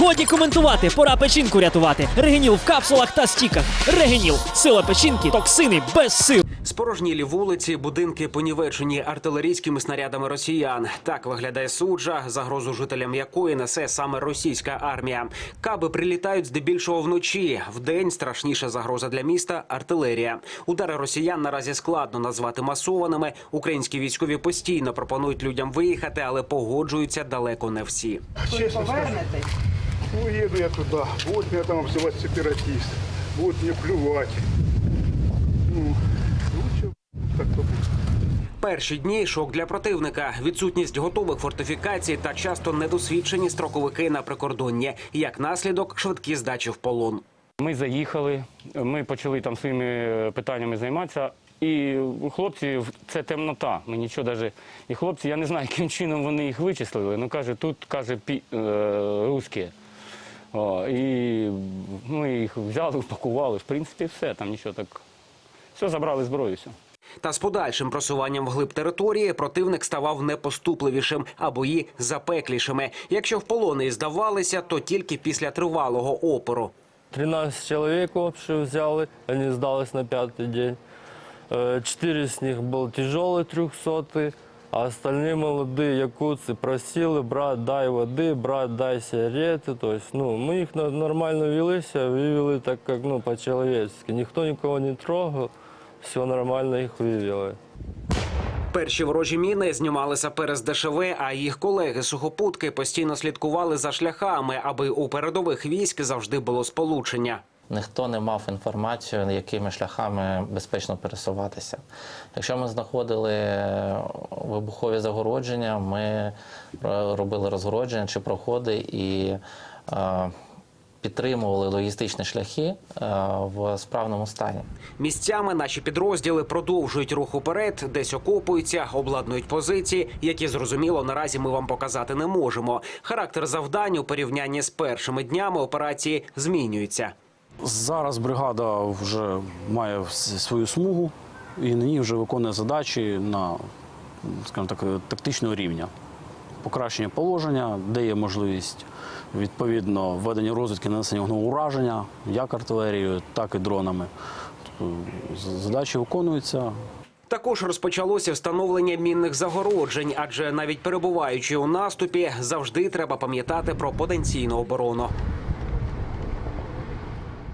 Годі коментувати, пора печінку рятувати. Регеніл в капсулах та стіках. Регеніл. Сила печінки, токсини без сил. Спорожнілі вулиці, будинки понівечені артилерійськими снарядами росіян. Так виглядає суджа, загрозу жителям якої несе саме російська армія. Каби прилітають здебільшого вночі. Вдень страшніша загроза для міста артилерія. Удари росіян наразі складно назвати масованими. Українські військові постійно пропонують людям виїхати, але погоджуються далеко не всі. Честно Повернетесь? Уеду я туда. Вот меня там обзывать сепаратист. Будут мне плевать. Ну, лучше так то будет. Перші дні шок для противника, відсутність готових фортифікацій та часто недосвідчені строковики на прикордонні. Як наслідок, швидкі здачі в полон. Ми заїхали, ми почали там своїми е, питаннями займатися. І у хлопців це темнота. Ми нічого даже. І хлопці, я не знаю, яким чином вони їх вичислили. Ну каже, тут каже пі... е, русські. О, і ми їх взяли, упакували. В принципі, все, там нічого так. Все, забрали зброю. Все. Та з подальшим просуванням вглиб території противник ставав непоступливішим, а бої запеклішими. Якщо в полони і здавалися, то тільки після тривалого опору. 13 человек общего взяли, они сдались на пятый день. Э, Четыре с них был тяжелый трехсотый, а остальные молодые якутцы просили, брат, дай воды, брат, дай сигареты. То есть, ну, мы их на- нормально вели себя, вывели так, как, ну, по-человечески. Никто никого не трогал, все нормально их вывели. Перші ворожі міни знімали сапери з ДШВ, а їх колеги сухопутки постійно слідкували за шляхами, аби у передових військ завжди було сполучення. Ніхто не мав інформацію, якими шляхами безпечно пересуватися. Якщо ми знаходили е, вибухові загородження, ми е, робили розгородження чи проходи і е, підтримували логістичні шляхи в справному стані. Місцями наші підрозділи продовжують рух уперед, десь окопуються, обладнують позиції, які зрозуміло наразі ми вам показати не можемо. Характер завдань у порівнянні з першими днями операції змінюється. Зараз бригада вже має свою смугу і на ній вже виконує задачі на скажімо так, тактичного рівня. Покращення положення, де є можливість відповідно введення розвідки нанесення вогневого ураження, як артилерією, так і дронами. Тобто задачі виконуються. Також розпочалося встановлення мінних загороджень, адже навіть перебуваючи у наступі, завжди треба пам'ятати про потенційну оборону.